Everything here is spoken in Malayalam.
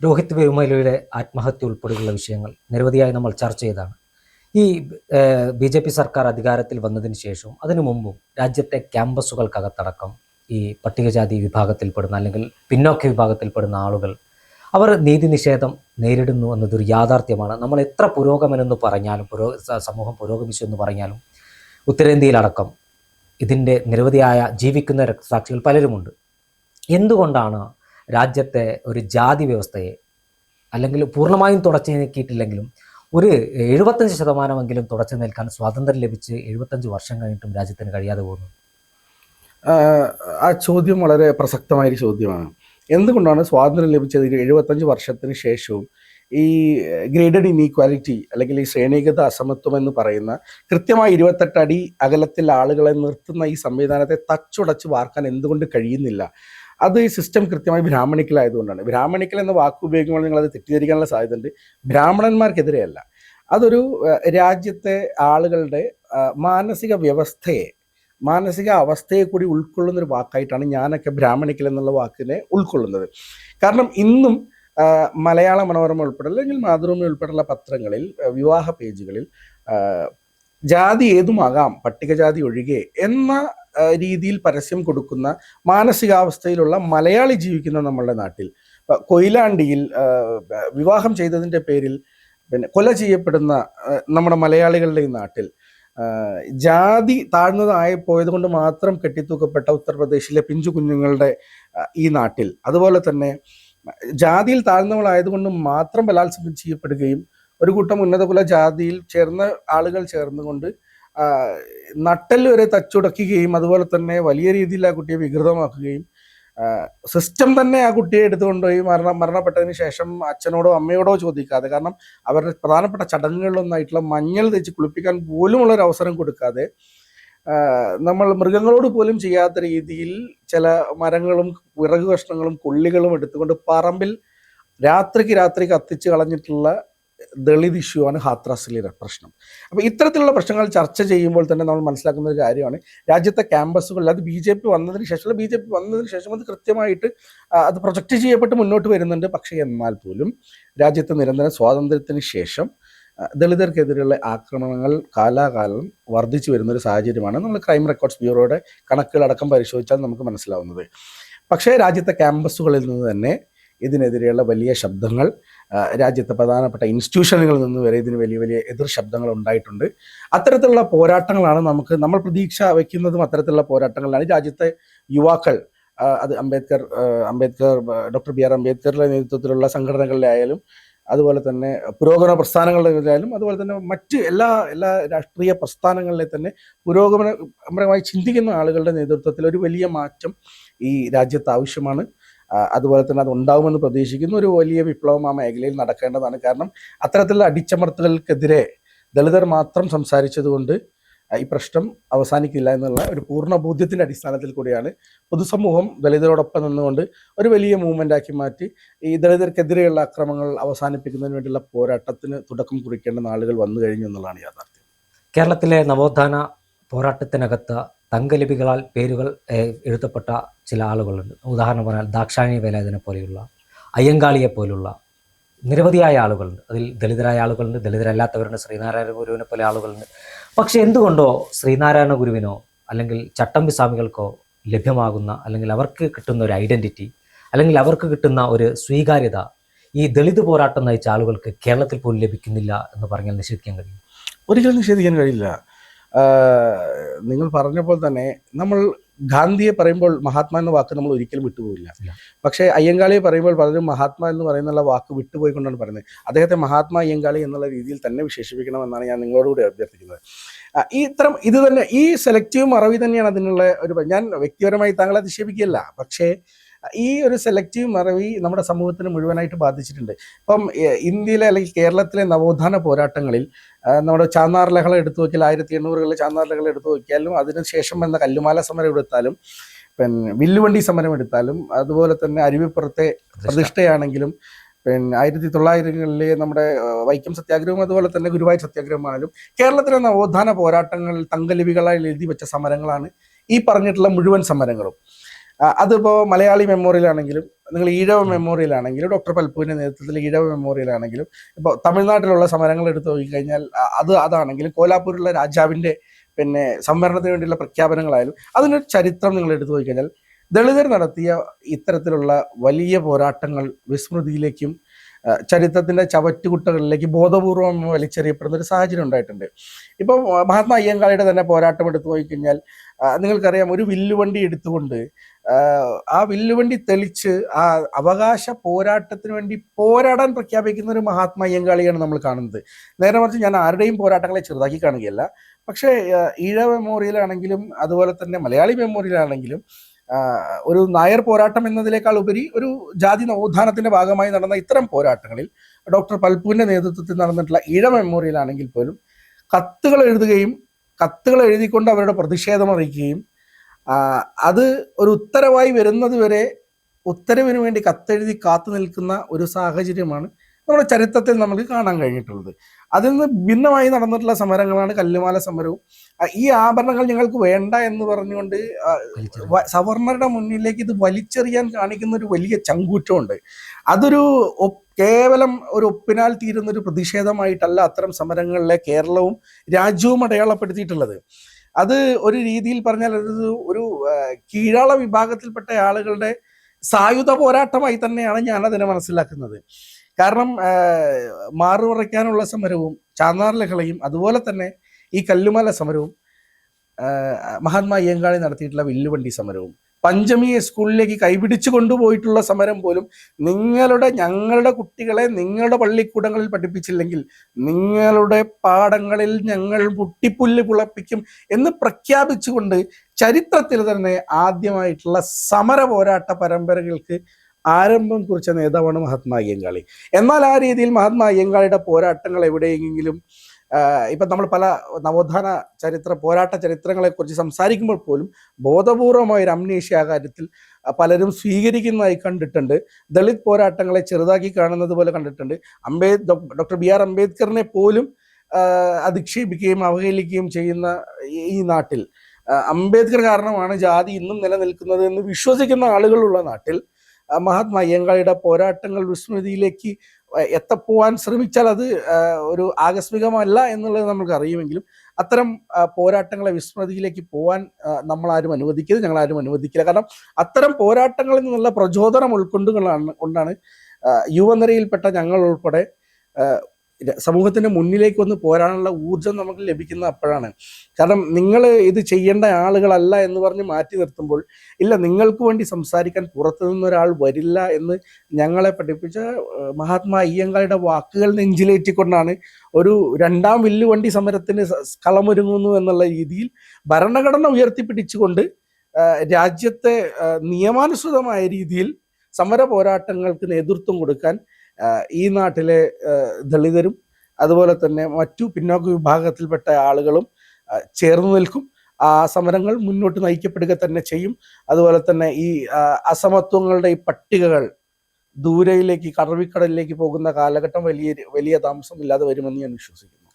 രോഹിത് വേമുലയുടെ ആത്മഹത്യ ഉൾപ്പെടെയുള്ള വിഷയങ്ങൾ നിരവധിയായി നമ്മൾ ചർച്ച ചെയ്തതാണ് ഈ ബി ജെ പി സർക്കാർ അധികാരത്തിൽ വന്നതിന് ശേഷവും അതിനു മുമ്പും രാജ്യത്തെ ക്യാമ്പസുകൾക്കകത്തടക്കം ഈ പട്ടികജാതി വിഭാഗത്തിൽപ്പെടുന്ന അല്ലെങ്കിൽ പിന്നോക്ക വിഭാഗത്തിൽപ്പെടുന്ന ആളുകൾ അവർ നീതി നിഷേധം നേരിടുന്നു എന്നതൊരു യാഥാർത്ഥ്യമാണ്. നമ്മൾ എത്ര പുരോഗമനെന്ന് പറഞ്ഞാലും പുരോ സമൂഹം പുരോഗമിച്ചു എന്ന് പറഞ്ഞാലും ഉത്തരേന്ത്യയിലടക്കം ഇതിന്റെ നിരവധിയായ ജീവിക്കുന്ന രക്തസാക്ഷികൾ പലരുമുണ്ട്. എന്തുകൊണ്ടാണ് രാജ്യത്തെ ഒരു ജാതി വ്യവസ്ഥയെ അല്ലെങ്കിൽ പൂർണമായും തുടച്ചു നീക്കിയിട്ടില്ലെങ്കിലും ഒരു എഴുപത്തഞ്ച് ശതമാനമെങ്കിലും തുടച്ചു നിൽക്കാൻ സ്വാതന്ത്ര്യം ലഭിച്ച് എഴുപത്തഞ്ച് വർഷം കഴിഞ്ഞിട്ടും രാജ്യത്തിന് കഴിയാതെ പോകുന്നു. ആ ചോദ്യം വളരെ പ്രസക്തമായൊരു ചോദ്യമാണ്. എന്തുകൊണ്ടാണ് സ്വാതന്ത്ര്യം ലഭിച്ചത് എഴുപത്തഞ്ച് വർഷത്തിന് ശേഷവും ഈ ഗ്രേഡഡ് ഇനീക്വാലിറ്റി അല്ലെങ്കിൽ ഈ ശ്രേണീകൃത അസമത്വം എന്ന് പറയുന്ന കൃത്യമായി ഇരുപത്തെട്ട് അടി അകലത്തിൽ ആളുകളെ നിർത്തുന്ന ഈ സംവിധാനത്തെ തച്ചുടച്ച് വാർക്കാൻ എന്തുകൊണ്ട് കഴിയുന്നില്ല? അത് ഈ സിസ്റ്റം കൃത്യമായി ബ്രാഹ്മണിക്കലായതുകൊണ്ടാണ്. ബ്രാഹ്മണിക്കൽ എന്ന വാക്ക് ഉപയോഗിക്കുമ്പോൾ നിങ്ങൾ അത് തെറ്റിദ്ധരിക്കാനുള്ള സാധ്യതയുണ്ട്. ബ്രാഹ്മണന്മാർക്കെതിരെയല്ല. അതൊരു രാജ്യത്തെ ആളുകളുടെ മാനസിക വ്യവസ്ഥയെ മാനസിക അവസ്ഥയെ കൂടി ഉൾക്കൊള്ളുന്ന ഒരു വാക്കായിട്ടാണ് ഞാനൊക്കെ ബ്രാഹ്മണിക്കൽ എന്നുള്ള വാക്കിനെ ഉൾക്കൊള്ളുന്നത്. കാരണം ഇന്നും മലയാള മനോരമ ഉൾപ്പെടെ അല്ലെങ്കിൽ മാതൃഭൂമി ഉൾപ്പെടെയുള്ള പത്രങ്ങളിൽ വിവാഹ പേജുകളിൽ ജാതി ഏതുമാകാം പട്ടികജാതി ഒഴികെ എന്ന രീതിയിൽ പരസ്യം കൊടുക്കുന്ന മാനസികാവസ്ഥയിലുള്ള മലയാളി ജീവിക്കുന്ന നമ്മളുടെ നാട്ടിൽ. കൊയിലാണ്ടിയിൽ വിവാഹം ചെയ്തതിന്റെ പേരിൽ പിന്നെ കൊല ചെയ്യപ്പെടുന്ന നമ്മുടെ മലയാളികളുടെ ഈ നാട്ടിൽ ജാതി താഴ്ന്നതായി പോയത് കൊണ്ട് മാത്രം കെട്ടിത്തൂക്കപ്പെട്ട ഉത്തർപ്രദേശിലെ പിഞ്ചു കുഞ്ഞുങ്ങളുടെ ഈ നാട്ടിൽ. അതുപോലെ തന്നെ ജാതിയിൽ താഴ്ന്നവളായതുകൊണ്ട് മാത്രം ബലാത്സംഗം ചെയ്യപ്പെടുകയും ഒരു കൂട്ടം ഉന്നത കുല ജാതിയിൽ ചേർന്ന ആളുകൾ ചേർന്നുകൊണ്ട് ആ, നട്ടെല്ല് വരെ തച്ചുടക്കുകയും അതുപോലെ തന്നെ വലിയ രീതിയിൽ ആ കുട്ടിയെ വികൃതമാക്കുകയും സിസ്റ്റം തന്നെ ആ കുട്ടിയെ എടുത്തുകൊണ്ടുപോയി മരണം മരണപ്പെട്ടതിന് ശേഷം അച്ഛനോടോ അമ്മയോടോ ചോദിക്കാതെ കാരണം അവരുടെ പ്രധാനപ്പെട്ട ചടങ്ങുകളിലൊന്നായിട്ടുള്ള മഞ്ഞൾ തേച്ച് കുളിപ്പിക്കാൻ പോലുമുള്ള ഒരു അവസരം കൊടുക്കാതെ നമ്മൾ മൃഗങ്ങളോട് പോലും ചെയ്യാത്ത രീതിയിൽ ചില മരങ്ങളും വിറക് കഷ്ണങ്ങളും കൊള്ളികളും എടുത്തുകൊണ്ട് പറമ്പിൽ രാത്രിക്ക് രാത്രി കത്തിച്ച് കളഞ്ഞിട്ടുള്ള ദളിത് ഇഷ്യൂ ആണ് ഹാത്രാസിലെ പ്രശ്നം. അപ്പോൾ ഇത്തരത്തിലുള്ള പ്രശ്നങ്ങൾ ചർച്ച ചെയ്യുമ്പോൾ തന്നെ നമ്മൾ മനസ്സിലാക്കുന്ന ഒരു കാര്യമാണ് രാജ്യത്തെ ക്യാമ്പസുകളിൽ അത് ബി ജെ പി വന്നതിന് ശേഷം ബി ജെ പി വന്നതിന് ശേഷം അത് കൃത്യമായിട്ട് അത് പ്രൊജക്റ്റ് ചെയ്യപ്പെട്ട് മുന്നോട്ട് വരുന്നുണ്ട്. പക്ഷേ എന്നാൽ പോലും രാജ്യത്തെ നിരന്തരം സ്വാതന്ത്ര്യത്തിന് ശേഷം ദളിതർക്കെതിരെയുള്ള ആക്രമണങ്ങൾ കാലാകാലം വർദ്ധിച്ചു വരുന്ന ഒരു സാഹചര്യമാണ് നമ്മൾ ക്രൈം റെക്കോർഡ്സ് ബ്യൂറോയുടെ കണക്കുകളടക്കം പരിശോധിച്ചാൽ നമുക്ക് മനസ്സിലാവുന്നത്. പക്ഷേ രാജ്യത്തെ ക്യാമ്പസുകളിൽ നിന്ന് തന്നെ ഇതിനെതിരെയുള്ള വലിയ ശബ്ദങ്ങൾ രാജ്യത്തെ പ്രധാനപ്പെട്ട ഇൻസ്റ്റിറ്റ്യൂഷനുകളിൽ നിന്ന് വരെ ഇതിന് വലിയ വലിയ എതിർ ശബ്ദങ്ങൾ ഉണ്ടായിട്ടുണ്ട്. അത്തരത്തിലുള്ള പോരാട്ടങ്ങളാണ് നമുക്ക് നമ്മൾ പ്രതീക്ഷ വയ്ക്കുന്നതും അത്തരത്തിലുള്ള പോരാട്ടങ്ങളിലാണ്. രാജ്യത്തെ യുവാക്കൾ അത് Ambedkar Ambedkar doctor B R അംബേദ്കറുടെ നേതൃത്വത്തിലുള്ള സംഘടനകളിലായാലും അതുപോലെ തന്നെ പുരോഗമന പ്രസ്ഥാനങ്ങളിലായാലും അതുപോലെ തന്നെ മറ്റ് എല്ലാ എല്ലാ രാഷ്ട്രീയ പ്രസ്ഥാനങ്ങളിലെ തന്നെ പുരോഗമനപരമായി ചിന്തിക്കുന്ന ആളുകളുടെ നേതൃത്വത്തിൽ ഒരു വലിയ മാറ്റം ഈ രാജ്യത്ത് ആവശ്യമാണ്. അതുപോലെ തന്നെ അത് ഉണ്ടാവുമെന്ന് പ്രതീക്ഷിക്കുന്നു. ഒരു വലിയ വിപ്ലവം ആ മേഖലയിൽ നടക്കേണ്ടതാണ്. കാരണം അത്തരത്തിലുള്ള അടിച്ചമർത്തലുകൾക്കെതിരെ ദളിതർ മാത്രം സംസാരിച്ചതുകൊണ്ട് ഈ പ്രശ്നം അവസാനിക്കില്ല എന്നുള്ള ഒരു പൂർണ ബോധ്യത്തിന്റെ അടിസ്ഥാനത്തിൽ കൂടിയാണ് പൊതുസമൂഹം ദളിതരോടൊപ്പം നിന്നുകൊണ്ട് ഒരു വലിയ മൂവ്മെന്റ് ആക്കി മാറ്റി ഈ ദളിതർക്കെതിരെയുള്ള അക്രമങ്ങൾ അവസാനിപ്പിക്കുന്നതിന് വേണ്ടിയുള്ള പോരാട്ടത്തിന് തുടക്കം കുറിക്കേണ്ട നാളുകൾ വന്നു കഴിഞ്ഞു എന്നുള്ളതാണ് യാഥാർത്ഥ്യം. കേരളത്തിലെ നവോത്ഥാന പോരാട്ടത്തിനകത്ത് തങ്കലിപികളാൽ പേരുകൾ എഴുതപ്പെട്ട ചില ആളുകളുണ്ട്. ഉദാഹരണം പറഞ്ഞാൽ ദാക്ഷായണി വേലായുധനെ പോലെയുള്ള അയ്യങ്കാളിയെ പോലുള്ള നിരവധിയായ ആളുകളുണ്ട്. അതിൽ ദളിതരായ ആളുകളുണ്ട് ദളിതരല്ലാത്തവരുണ്ട് ശ്രീനാരായണ ഗുരുവിനെ പോലെ ആളുകളുണ്ട്. പക്ഷെ എന്തുകൊണ്ടോ ശ്രീനാരായണ ഗുരുവിനോ അല്ലെങ്കിൽ ചട്ടമ്പി സ്വാമികൾക്കോ ലഭ്യമാകുന്ന അല്ലെങ്കിൽ അവർക്ക് കിട്ടുന്ന ഒരു ഐഡന്റിറ്റി അല്ലെങ്കിൽ അവർക്ക് കിട്ടുന്ന ഒരു സ്വീകാര്യത ഈ ദളിത് പോരാട്ടം നയിച്ച ആളുകൾക്ക് കേരളത്തിൽ പോലും ലഭിക്കുന്നില്ല എന്ന് പറഞ്ഞാൽ നിഷേധിക്കാൻ കഴിയും? ഒരിക്കലും നിഷേധിക്കാൻ കഴിയില്ല. നിങ്ങൾ പറഞ്ഞപ്പോൾ തന്നെ നമ്മൾ ഗാന്ധിയെ പറയുമ്പോൾ മഹാത്മാ എന്ന വാക്ക് നമ്മൾ ഒരിക്കലും വിട്ടുപോയില്ല പക്ഷെ അയ്യങ്കാളിയെ പറയുമ്പോൾ പലരും മഹാത്മാ എന്ന് പറയുന്നുള്ള വാക്ക് വിട്ടുപോയിക്കൊണ്ടാണ് പറയുന്നത്. അദ്ദേഹത്തെ മഹാത്മാ അയ്യങ്കാളി എന്നുള്ള രീതിയിൽ തന്നെ വിശേഷിപ്പിക്കണമെന്നാണ് ഞാൻ നിങ്ങളോടുകൂടി അഭ്യർത്ഥിക്കുന്നത്. ഈ ഇത്തരം ഇത് തന്നെ ഈ സെലക്റ്റീവ് മറവി തന്നെയാണ് അതിനുള്ള ഒരു ഞാൻ വ്യക്തിപരമായി താങ്കളെ അധിക്ഷേപിക്കുകയല്ല. പക്ഷേ ഈ ഒരു സെലക്റ്റീവ് മറവി നമ്മുടെ സമൂഹത്തിന് മുഴുവനായിട്ട് ബാധിച്ചിട്ടുണ്ട്. ഇപ്പം ഇന്ത്യയിലെ അല്ലെങ്കിൽ കേരളത്തിലെ നവോത്ഥാന പോരാട്ടങ്ങളിൽ നമ്മുടെ ചാന്നാർ ലഹള എടുത്തു നോക്കിയാൽ ആയിരത്തി എണ്ണൂറുകളിലെ ചാന്നാർ ലഹള എടുത്തു നോക്കിയാലും അതിനുശേഷം വന്ന കല്ലുമാല സമരം എടുത്താലും പിന്നെ വില്ലുവണ്ടി സമരം എടുത്താലും അതുപോലെ തന്നെ അരുവിപ്പുറത്തെ പ്രതിഷ്ഠയാണെങ്കിലും പിന്നെ ആയിരത്തി തൊള്ളായിരങ്ങളിലെ നമ്മുടെ വൈക്കം സത്യാഗ്രഹവും അതുപോലെ തന്നെ ഗുരുവായൂർ സത്യാഗ്രഹമാണെങ്കിലും കേരളത്തിലെ നവോത്ഥാന പോരാട്ടങ്ങളിൽ തങ്കലിപികളായി എഴുതി വെച്ച സമരങ്ങളാണ് ഈ പറഞ്ഞിട്ടുള്ള മുഴുവൻ സമരങ്ങളും. അതിപ്പോ മലയാളി മെമ്മോറിയൽ ആണെങ്കിലും നിങ്ങൾ ഈഴവ മെമ്മോറിയൽ ആണെങ്കിലും ഡോക്ടർ പൽപ്പുവിന്റെ നേതൃത്വത്തിൽ ഈഴവ മെമ്മോറിയൽ ആണെങ്കിലും ഇപ്പോൾ തമിഴ്നാട്ടിലുള്ള സമരങ്ങൾ എടുത്തു നോക്കിക്കഴിഞ്ഞാൽ അത് അതാണെങ്കിലും കോലാപ്പൂരിലുള്ള രാജാവിന്റെ പിന്നെ സംവരണത്തിന് വേണ്ടിയുള്ള പ്രഖ്യാപനങ്ങളായാലും അതിനൊരു ചരിത്രം നിങ്ങൾ എടുത്തു നോക്കിക്കഴിഞ്ഞാൽ ദളിതർ നടത്തിയ ഇത്തരത്തിലുള്ള വലിയ പോരാട്ടങ്ങൾ വിസ്മൃതിയിലേക്കും ചരിത്രത്തിന്റെ ചവറ്റുകുട്ടകളിലേക്ക് ബോധപൂർവം വലിച്ചെറിയപ്പെടുന്ന ഒരു സാഹചര്യം ഉണ്ടായിട്ടുണ്ട്. ഇപ്പം മഹാത്മാ അയ്യങ്കാളിയുടെ തന്നെ പോരാട്ടം എടുത്തു നോക്കിക്കഴിഞ്ഞാൽ നിങ്ങൾക്കറിയാം ഒരു വില്ലുവണ്ടി എടുത്തുകൊണ്ട് ആ, വില്ലുവണ്ടി തെളിച്ച് ആ അവകാശ പോരാട്ടത്തിന് വേണ്ടി പോരാടാൻ പ്രഖ്യാപിക്കുന്ന ഒരു മഹാത്മാ അയ്യങ്കാളിയാണ് നമ്മൾ കാണുന്നത്. നേരെ മറിച്ച് ഞാൻ ആരുടെയും പോരാട്ടങ്ങളെ ചെറുതാക്കി കാണുകയല്ല. പക്ഷേ ഈഴ മെമ്മോറിയലാണെങ്കിലും അതുപോലെ തന്നെ മലയാളി മെമ്മോറിയലാണെങ്കിലും ഒരു നായർ പോരാട്ടം എന്നതിനേക്കാൾ ഉപരി ഒരു ജാതി നവോത്ഥാനത്തിന്റെ ഭാഗമായി നടന്ന ഇത്തരം പോരാട്ടങ്ങളിൽ ഡോക്ടർ പൽപ്പുവിന്റെ നേതൃത്വത്തിൽ നടന്നിട്ടുള്ള ഇഴ മെമ്മോറിയൽ ആണെങ്കിൽ പോലും കത്തുകൾ എഴുതുകയും കത്തുകൾ എഴുതിക്കൊണ്ട് അവരുടെ പ്രതിഷേധം അറിയിക്കുകയും അത് ഒരു ഉത്തരവായി വരുന്നത് വരെ ഉത്തരവിന് വേണ്ടി കത്തെഴുതി കാത്തു നിൽക്കുന്ന ഒരു സാഹചര്യമാണ് നമ്മുടെ ചരിത്രത്തിൽ നമുക്ക് കാണാൻ കഴിഞ്ഞിട്ടുള്ളത്. അതിൽ നിന്ന് ഭിന്നമായി നടന്നിട്ടുള്ള സമരങ്ങളാണ് കല്ലുമാല സമരവും. ഈ ആഭരണങ്ങൾ ഞങ്ങൾക്ക് വേണ്ട എന്ന് പറഞ്ഞുകൊണ്ട് സവർണരുടെ മുന്നിലേക്ക് ഇത് വലിച്ചെറിയാൻ കാണിക്കുന്ന ഒരു വലിയ ചങ്കൂറ്റമുണ്ട്. അതൊരു കേവലം ഒരു ഒപ്പിനാൽ തീരുന്ന ഒരു പ്രതിഷേധമായിട്ടല്ല അത്തരം സമരങ്ങളിലെ കേരളവും രാജ്യവും അടയാളപ്പെടുത്തിയിട്ടുള്ളത്. അത് ഒരു രീതിയിൽ പറഞ്ഞാൽ അത് ഒരു കീഴാള വിഭാഗത്തിൽപ്പെട്ട ആളുകളുടെ സായുധ പോരാട്ടമായി തന്നെയാണ് ഞാൻ അതിനെ മനസ്സിലാക്കുന്നത്. കാരണം മാറുമറയ്ക്കാനുള്ള സമരവും ചാന്നാർ ലഹളയും അതുപോലെ തന്നെ ഈ കല്ലുമല സമരവും മഹാത്മാ അയ്യങ്കാളി നടത്തിയിട്ടുള്ള വില്ലുവണ്ടി സമരവും പഞ്ചമിയെ സ്കൂളിലേക്ക് കൈപിടിച്ചു കൊണ്ടുപോയിട്ടുള്ള സമരം പോലും നിങ്ങളുടെ ഞങ്ങളുടെ കുട്ടികളെ നിങ്ങളുടെ പള്ളിക്കൂടങ്ങളിൽ പഠിപ്പിച്ചില്ലെങ്കിൽ നിങ്ങളുടെ പാടങ്ങളിൽ ഞങ്ങൾ പുട്ടിപ്പുല്ല് പുളപ്പിക്കും എന്ന് പ്രഖ്യാപിച്ചുകൊണ്ട് ചരിത്രത്തിൽ തന്നെ ആദ്യമായിട്ടുള്ള സമര പോരാട്ട പരമ്പരകൾക്ക് ആരംഭം കുറിച്ച നേതാവാണ് മഹാത്മാ അയ്യങ്കാളി. എന്നാൽ ആ രീതിയിൽ മഹാത്മാ അയ്യങ്കാളിയുടെ പോരാട്ടങ്ങൾ എവിടെയെങ്കിലും ഇപ്പം നമ്മൾ പല നവോത്ഥാന ചരിത്ര പോരാട്ട ചരിത്രങ്ങളെക്കുറിച്ച് സംസാരിക്കുമ്പോൾ പോലും ബോധപൂർവമായ ഒരു അമ്നേഷ്യ ആ കാര്യത്തിൽ പലരും സ്വീകരിക്കുന്നതായി കണ്ടിട്ടുണ്ട്. ദളിത് പോരാട്ടങ്ങളെ ചെറുതാക്കി കാണുന്നത് പോലെ കണ്ടിട്ടുണ്ട്. അംബേദ് ഡോക്ടർ ബി ആർ അംബേദ്കറിനെ പോലും അധിക്ഷേപിക്കുകയും അവഹേളിക്കുകയും ചെയ്യുന്ന ഈ- നാട്ടിൽ. അംബേദ്കർ കാരണമാണ് ജാതി ഇന്നും നിലനിൽക്കുന്നത് എന്ന് വിശ്വസിക്കുന്ന ആളുകളുള്ള നാട്ടിൽ മഹാത്മാ പോരാട്ടങ്ങൾ വിസ്മൃതിയിലേക്ക് എത്തപ്പോവാൻ ശ്രമിച്ചാൽ അത് ഒരു ആകസ്മികമല്ല എന്നുള്ളത് നമുക്ക് അറിയുമെങ്കിലും അത്തരം പോരാട്ടങ്ങളെ വിസ്മൃതിയിലേക്ക് പോവാൻ നമ്മൾ ആരും അനുവദിക്കരുത് ഞങ്ങൾ ആരും അനുവദിക്കില്ല. കാരണം അത്തരം പോരാട്ടങ്ങളിൽ നിന്നുള്ള പ്രചോദനം ഉൾക്കൊണ്ടുകൊണ്ടാണ് കൊണ്ടാണ് യുവനിരയിൽപ്പെട്ട ഞങ്ങൾ ഉൾപ്പെടെ സമൂഹത്തിന്റെ മുന്നിലേക്ക് വന്ന് പോരാനുള്ള ഊർജം നമുക്ക് ലഭിക്കുന്ന അപ്പോഴാണ്. കാരണം നിങ്ങൾ ഇത് ചെയ്യേണ്ട ആളുകളല്ല എന്ന് പറഞ്ഞ് മാറ്റി നിർത്തുമ്പോൾ ഇല്ല നിങ്ങൾക്ക് വേണ്ടി സംസാരിക്കാൻ പുറത്തു നിന്നൊരാൾ വരില്ല എന്ന് ഞങ്ങളെ പഠിപ്പിച്ച മഹാത്മാ അയ്യങ്കാളുടെ വാക്കുകൾ നെഞ്ചിലേറ്റിക്കൊണ്ടാണ് ഒരു രണ്ടാം വില്ലുവണ്ടി സമരത്തിന് കളമൊരുങ്ങുന്നു എന്നുള്ള രീതിയിൽ ഭരണഘടന ഉയർത്തിപ്പിടിച്ചുകൊണ്ട് രാജ്യത്തെ നിയമാനുസൃതമായ രീതിയിൽ സമര പോരാട്ടങ്ങൾക്ക് നേതൃത്വം കൊടുക്കാൻ ഈ നാട്ടിലെ ദളിതരും അതുപോലെ തന്നെ മറ്റു പിന്നോക്ക വിഭാഗത്തിൽപ്പെട്ട ആളുകളും ചേർന്ന് നിൽക്കും. ആ സമരങ്ങൾ മുന്നോട്ട് നയിക്കപ്പെടുക തന്നെ ചെയ്യും. അതുപോലെ തന്നെ ഈ അസമത്വങ്ങളുടെ ഈ പട്ടികകൾ ദൂരയിലേക്ക് കടവിക്കടലിലേക്ക് പോകുന്ന കാലഘട്ടം വലിയ വലിയ താമസമില്ലാതെ വരുമെന്ന് ഞാൻ വിശ്വസിക്കുന്നു.